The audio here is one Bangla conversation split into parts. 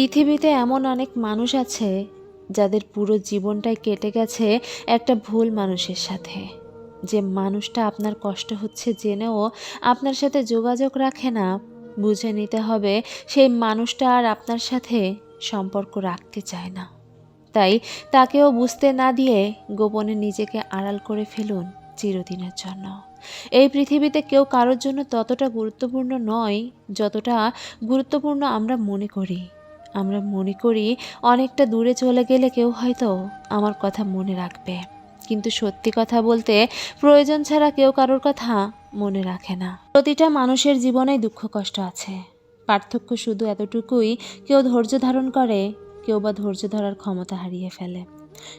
পৃথিবীতে এমন অনেক মানুষ আছে যাদের পুরো জীবনটাই কেটে গেছে একটা ভুল মানুষের সাথে। যে মানুষটা আপনার কষ্ট হচ্ছে জেনেও আপনার সাথে যোগাযোগ রাখে না, বুঝে নিতে হবে সেই মানুষটা আর আপনার সাথে সম্পর্ক রাখতে চায় না। তাই তাকেও বুঝতে না দিয়ে গোপনে নিজেকে আড়াল করে ফেলুন চিরদিনের জন্য। এই পৃথিবীতে কেউ কারোর জন্য ততটা গুরুত্বপূর্ণ নয় যতটা গুরুত্বপূর্ণ আমরা মনে করি। আমরা মনে করি অনেকটা দূরে চলে গেলে কেউ হয়তো আমার কথা মনে রাখবে। কিন্তু সত্যি কথা বলতে প্রয়োজন ছাড়া কেউ কারোর কথা মনে রাখে না। প্রতিটা মানুষের জীবনে দুঃখ কষ্ট আছে। পার্থক্য শুধু এতটুকুই, কেউ ধৈর্য ধারণ করে, কেউ বা ধৈর্য ধরার ক্ষমতা হারিয়ে ফেলে।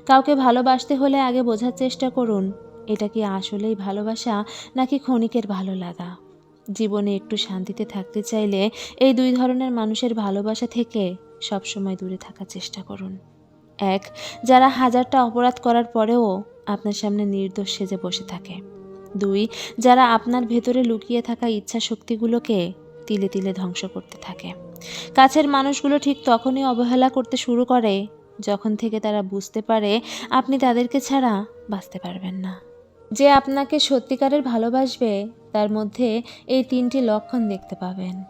কাউকে ভালোবাসতে হলে আগে বোঝার চেষ্টা করুন, এটা কি আসলেই ভালোবাসা নাকি ক্ষণিকের ভালো লাগা? জীবনে একটু শান্তিতে থাকতে চাইলে এই দুই ধরনের মানুষের ভালোবাসা থেকে সবসময় দূরে থাকার চেষ্টা করুন। এক, যারা হাজারটা অপরাধ করার পরেও আপনার সামনে নির্দোষ সেজে বসে থাকে। দুই, যারা আপনার ভেতরে লুকিয়ে থাকা ইচ্ছা শক্তিগুলোকে তিলে তিলে ধ্বংস করতে থাকে। কাছের মানুষগুলো ঠিক তখনই অবহেলা করতে শুরু করে যখন থেকে তারা বুঝতে পারে আপনি তাদেরকে ছাড়া বাঁচতে পারবেন না। যে আপনাকে সত্যিকারের ভালোবাসবে তার মধ্যে এই তিনটি লক্ষণ দেখতে পাবেন।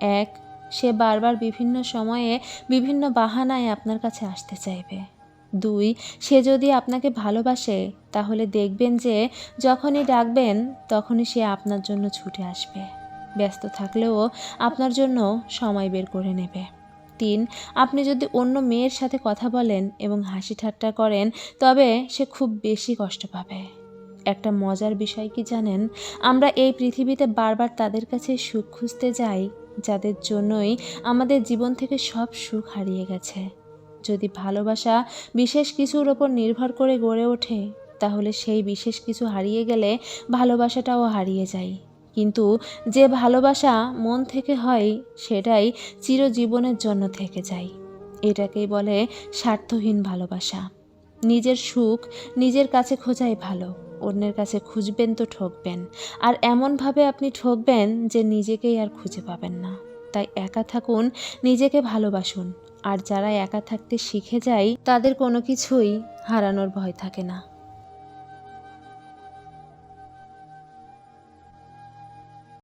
এক, সে বারবার বিভিন্ন সময়ে বিভিন্ন বাহানায় আপনার কাছে আসতে চাইবে। দুই, সে যদি আপনাকে ভালোবাসে, তাহলে দেখবেন যে যখনই ডাকবেন, তখনই সে আপনার জন্য ছুটে আসবে। ব্যস্ত থাকলেও আপনার জন্য সময় বের করে নেবে। তিন, আপনি যদি অন্য মেয়ের সাথে কথা বলেন এবং হাসি ঠাট্টা করেন, তবে সে খুব বেশি কষ্ট পাবে। একটা মজার বিষয় কি জানেন? আমরা এই পৃথিবীতে বারবার তাদের কাছে সুখ খুঁজতে যাই, যাদের জন্যই আমাদের জীবন থেকে সব সুখ হারিয়ে গেছে। যদি ভালোবাসা বিশেষ কিছুর ওপর নির্ভর করে গড়ে ওঠে, তাহলে সেই বিশেষ কিছু হারিয়ে গেলে ভালোবাসাটাও হারিয়ে যায়। কিন্তু যে ভালোবাসা মন থেকে হয়, সেটাই চিরজীবনের জন্য থেকে যায়। এটাকেই বলে স্বার্থহীন ভালোবাসা। নিজের সুখ নিজের কাছে খোঁজাই ভালো। অন্যের কাছে খুঁজবেন তো ঠকবেন। আর এমনভাবে আপনি ঠকবেন যে নিজেকেই আর খুঁজে পাবেন না। তাই একা থাকুন, নিজেকে ভালোবাসুন। আর যারা একা থাকতে শিখে যায়, তাদের কোনো কিছুই হারানোর ভয় থাকে না।